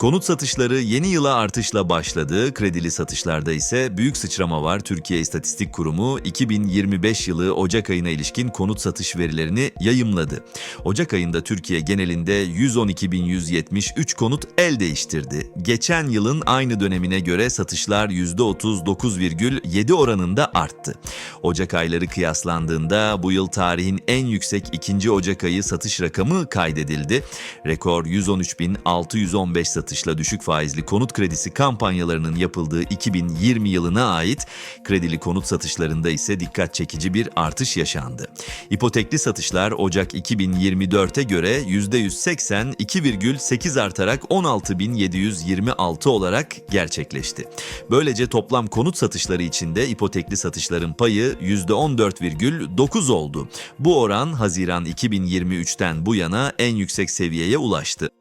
Konut satışları yeni yıla artışla başladı. Kredili satışlarda ise büyük sıçrama var. Türkiye İstatistik Kurumu 2025 yılı Ocak ayına ilişkin konut satış verilerini yayımladı. Ocak ayında Türkiye genelinde 112.173 konut el değiştirdi. Geçen yılın aynı dönemine göre satışlar %39,7 oranında arttı. Ocak ayları kıyaslandığında bu yıl tarihin en yüksek ikinci Ocak ayı satış rakamı kaydedildi. Rekor 113.615 satışla düşük faizli konut kredisi kampanyalarının yapıldığı 2020 yılına ait kredili konut satışlarında ise dikkat çekici bir artış yaşandı. İpotekli satışlar Ocak 2024'e göre %180 2,8 artarak 16.726 olarak gerçekleşti. Böylece toplam konut satışları içinde ipotekli satışların payı %14,9 oldu. Bu oran Haziran 2023'ten bu yana en yüksek seviyeye ulaştı.